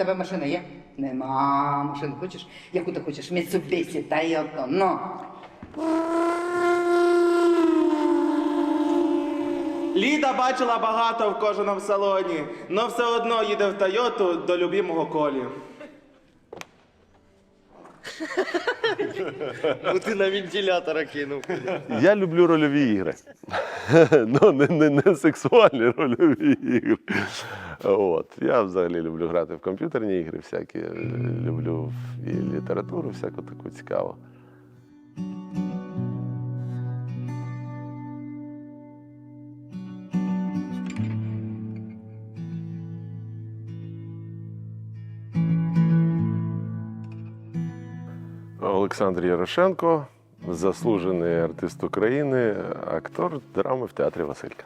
Тебе машина є? Нема машини. Хочеш? Яку ти хочеш? Mitsubishi, Toyota, но. Ліда бачила багато в кожному салоні, но все одно їде в Тойоту до любимого колі. Ну ти на вентилятора кинув. Я люблю рольові ігри. ну, не, не, не сексуальні рольові ігри. От. Я взагалі люблю грати в комп'ютерні ігри, всякі. Люблю і літературу, всяку таку цікаву. Олександр Ярошенко, заслужений артист України, актор драми в театрі Василька.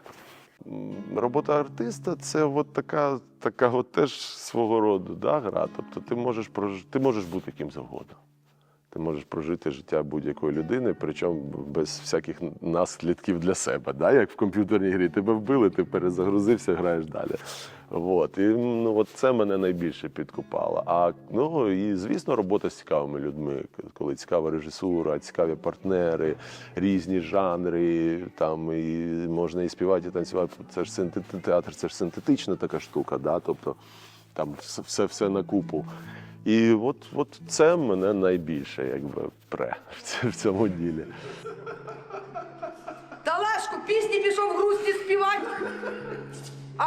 Робота артиста це от така, така от теж свого роду да, гра. Тобто ти можеш ти можеш бути ким завгодно. Ти можеш прожити життя будь-якої людини, причому без всяких наслідків для себе. Да? Як в комп'ютерній грі тебе вбили, ти перезагрузився, граєш далі. От. І ну, от це мене найбільше підкупало. А ну і звісно, робота з цікавими людьми, коли цікава режисура, цікаві партнери, різні жанри, там і можна і співати, і танцювати. Це ж синтет... театр, це ж синтетична така штука, да? тобто там все, все на купу. І от, от це мене найбільше якби пре в цьому ділі. Талашко, пісні пішов грусті співати. А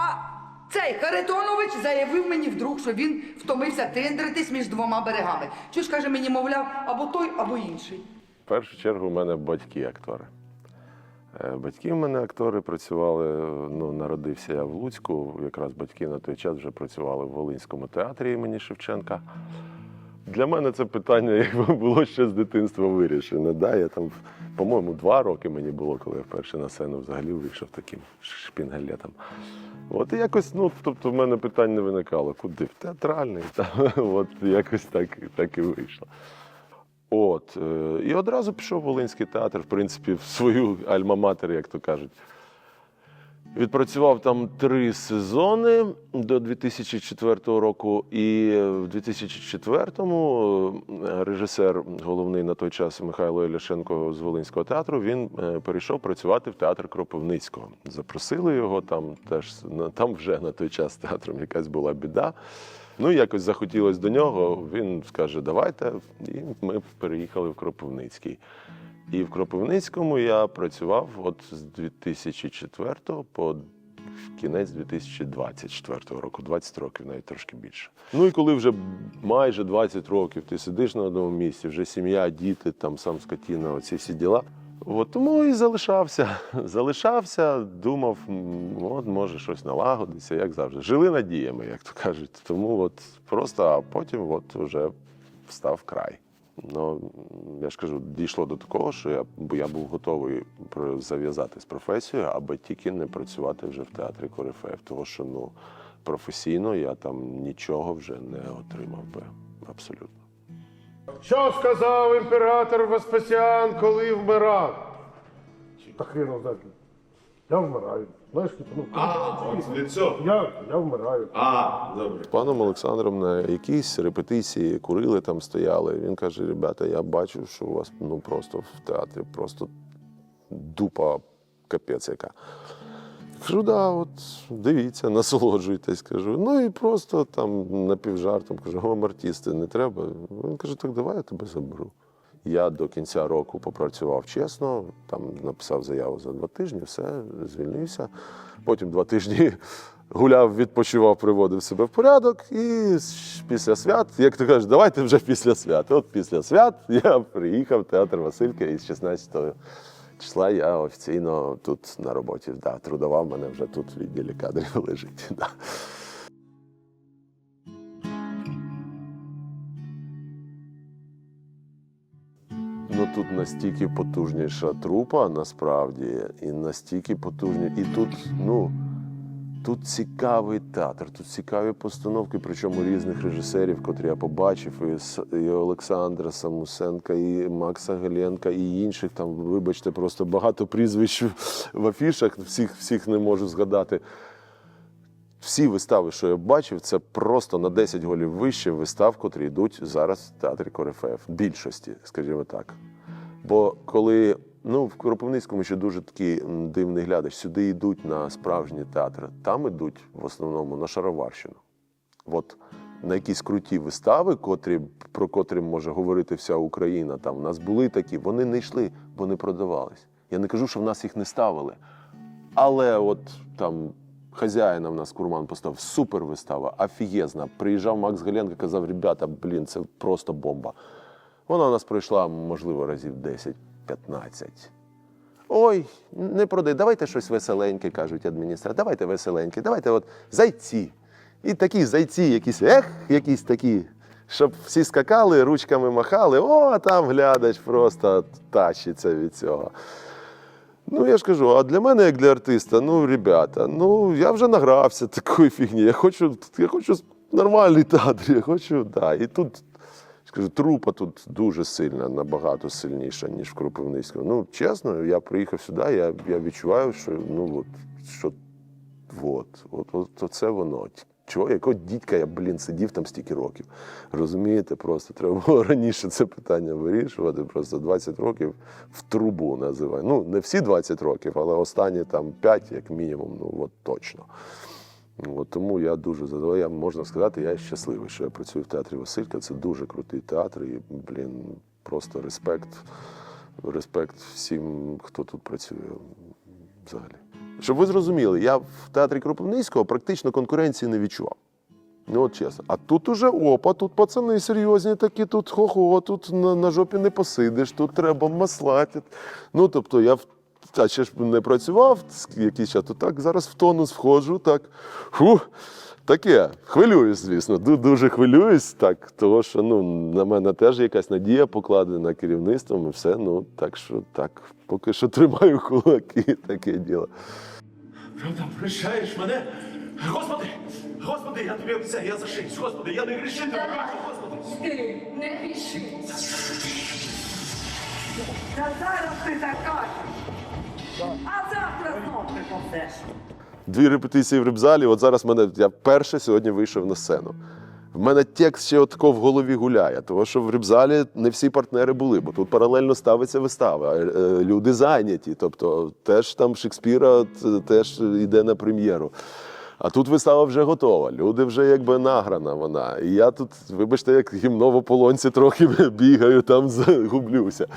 цей Харитонович заявив мені вдруг, що він втомився тиндритись між двома берегами. Чуж каже мені, мовляв, або той, або інший. В першу чергу у мене батьки актори. Е, Батьки в мене актори працювали. Ну, народився я в Луцьку. Якраз батьки на той час вже працювали в Волинському театрі імені Шевченка. Для мене це питання було ще з дитинства вирішене. Да? Я там, по-моєму, два роки мені було, коли я вперше на сцену взагалі вийшов таким шпінгалетом. От і якось, ну, тобто, в мене питань не виникало, куди? В театральний. Та, от якось так, так і вийшло. От, е, і одразу пішов в Волинський театр, в принципі, в свою альма-матер, як то кажуть. Відпрацював там три сезони до 2004 року, і в 2004-му е, режисер, головний на той час Михайло Іляшенко з Волинського театру, він е, перейшов працювати в театр Кропивницького. Запросили його там теж там вже на той час театром якась була біда. Ну, якось захотілося до нього. Він скаже, давайте. І ми переїхали в Кропивницький. І в Кропивницькому я працював от з 2004 по кінець 2024 року, 20 років, навіть трошки більше. Ну і коли вже майже 20 років ти сидиш на одному місці, вже сім'я, діти, там сам скотіна, оці всі діла. От тому і залишався. Залишався, думав, от може щось налагодиться, як завжди. Жили надіями, як то кажуть. Тому от просто, а потім от вже встав край. Ну, я ж кажу, дійшло до такого, що я, бо я був готовий зав'язати з професією, аби тільки не працювати вже в театрі корифеїв. Тому що ну, професійно я там нічого вже не отримав би абсолютно. Що сказав імператор Веспасіан, коли вмирав? Та хрен його знає. Я вмираю. Знаєш, типу, ну, я, я вмираю. З паном Олександром на якійсь репетиції курили там стояли. Він каже: ребята, я бачу, що у вас ну просто в театрі просто дупа капець яка. Кажу, да, от дивіться, насолоджуйтесь. Кажу. Ну і просто там напівжартом кажу, вам артисти не треба. Він каже, так давай я тебе заберу. Я до кінця року попрацював чесно, там написав заяву за два тижні, все, звільнився. Потім два тижні гуляв, відпочивав, приводив себе в порядок. І після свят, як ти кажеш, давайте вже після свят. От після свят я приїхав в театр Василька і з 16 числа я офіційно тут на роботі. Да, трудова в мене вже тут в відділі кадрів лежить. Да. Ну тут настільки потужніша трупа, насправді, і настільки потужні. І тут, ну, тут цікавий театр, тут цікаві постановки, причому різних режисерів, котрі я побачив, і, і Олександра Самусенка, і Макса Галенка, і інших там, вибачте, просто багато прізвищ в афішах, всіх, всіх не можу згадати. всі вистави, що я бачив, це просто на 10 голів вище вистав, котрі йдуть зараз в театрі Корифеїв. Більшості, скажімо так. Бо коли ну, в Кропивницькому ще дуже такий дивний глядач, сюди йдуть на справжній театр, там йдуть в основному на Шароварщину. От на якісь круті вистави, котрі, про котрі може говорити вся Україна. Там у нас були такі, вони не йшли, бо не продавались. Я не кажу, що в нас їх не ставили. Але от там хазяїна в нас Курман поставив супер вистава, офігезна. Приїжджав Макс Галенко, казав: ребята, блін, це просто бомба. Вона у нас пройшла, можливо, разів 10-15. Ой, не продай, давайте щось веселеньке, кажуть адміністратори. Давайте веселеньке, давайте от зайці. І такі зайці, якісь, ех, якісь такі, щоб всі скакали, ручками махали, о, там глядач просто тащиться від цього. Ну, я ж кажу, а для мене, як для артиста, ну, ребята, ну я вже награвся такої фігні. Я хочу, я хочу нормальний театр, я хочу, да. І тут, скажу, трупа тут дуже сильна, набагато сильніша, ніж в Кропивницькому. Ну, чесно, я приїхав сюди, я, я відчуваю, що ну от, що от, от, от, от це воно. Чого, якого дідька я, блін, сидів там стільки років. Розумієте, просто треба було раніше це питання вирішувати. Просто 20 років в трубу називаю. Ну, не всі 20 років, але останні там 5, як мінімум, ну от точно. От тому я дуже задоволений. Можна сказати, я щасливий, що я працюю в театрі Василька. Це дуже крутий театр. І, блін, просто респект. Респект всім, хто тут працює взагалі. Щоб ви зрозуміли, я в театрі Кропивницького практично конкуренції не відчував. Ну, от чесно. А тут уже опа, тут пацани серйозні такі, тут хо-хо, тут на, на жопі не посидиш, тут треба маслати. Ну, тобто я в а ще ж не працював якийсь час, то так зараз в тонус входжу, так. Фу, таке. Хвилююсь, звісно. Дуже хвилююсь, так, того що ну, на мене теж якась надія покладена керівництвом і все. Ну, так що так, поки що тримаю кулаки, таке діло. Правда, прощаєш мене? Господи! Господи, я тобі обіцяю, я зашиюсь. Господи, я не грішитиму. Господи! Ти не гріши. Та зараз ти так кажеш. А завтра знов приповзеш. Дві репетиції в рибзалі. От зараз мене я перше сьогодні вийшов на сцену. В мене текст ще отако в голові гуляє, тому що в рибзалі не всі партнери були, бо тут паралельно ставиться вистава. е, Люди зайняті. Тобто теж там Шекспіра теж йде на прем'єру. А тут вистава вже готова. Люди вже якби награна вона. І я тут, вибачте, як гімно в ополонці трохи бігаю, там загублюся.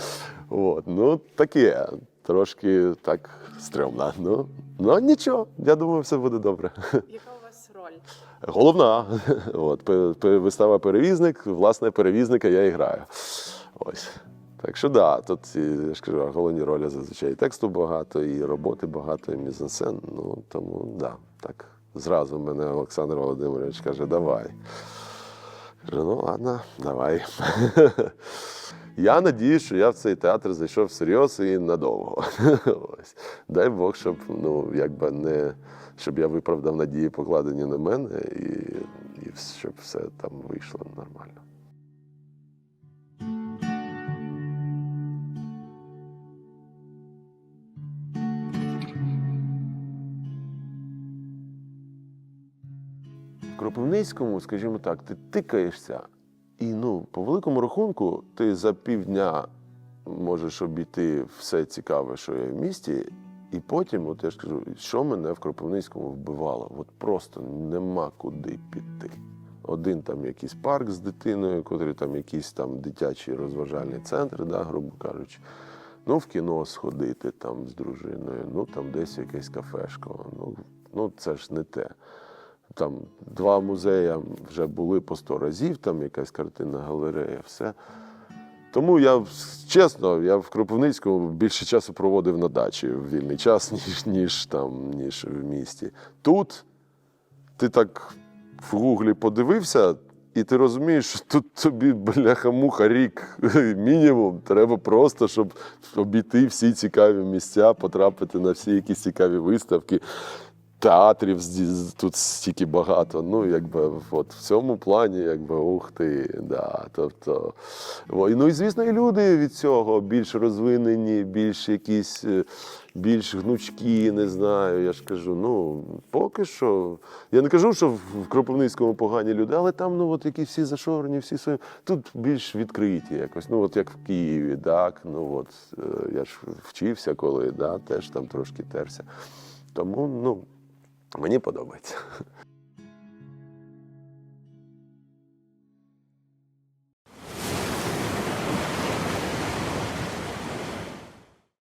От. Ну, таке. Трошки так стрьомно. Ну, ну нічого, я думаю, все буде добре. Яка у вас роль? Головна. От, вистава перевізник, власне, перевізника я і граю. Ось. Так що да, тут я ж кажу, головні ролі зазвичай і тексту багато, і роботи багато, і мізансцен. Ну тому да, так. Зразу мене Олександр Володимирович каже, давай. Кажу, ну ладно, давай. Я надіюсь, що я в цей театр зайшов всерйоз і надовго. Ось. Дай Бог, щоб ну, якби не щоб я виправдав надії, покладені на мене, і, і щоб все там вийшло нормально. В Кропивницькому, скажімо так, ти тикаєшся, і ну, по великому рахунку, ти за півдня можеш обійти все цікаве, що є в місті, і потім, от я ж кажу, що мене в Кропивницькому вбивало? От просто нема куди піти. Один там якийсь парк з дитиною, котрий там якийсь там дитячий розважальний центр, да, грубо кажучи. Ну, в кіно сходити там з дружиною, ну там десь якесь кафешко. Ну, ну це ж не те. Там два музеї вже були по сто разів, там якась картинна галерея, все. Тому я чесно, я в Кропивницькому більше часу проводив на дачі в вільний час, ніж, ніж там, ніж в місті. Тут ти так в гуглі подивився, і ти розумієш, що тут тобі бляха-муха рік мінімум. Треба просто, щоб обійти всі цікаві місця, потрапити на всі якісь цікаві виставки. Театрів тут стільки багато. Ну, якби от в цьому плані, якби ух ти, да. Тобто, ну і звісно, і люди від цього більш розвинені, більш якісь. е, Більш гнучкі, не знаю, я ж кажу. Ну, поки що. Я не кажу, що в в Кропивницькому погані люди, але там ну, от які всі зашорені, всі свої. Тут більш відкриті якось. Ну, от як в Києві, так. Ну, от, е, я ж вчився коли, да, теж там трошки терся. Тому, ну, Мені подобається.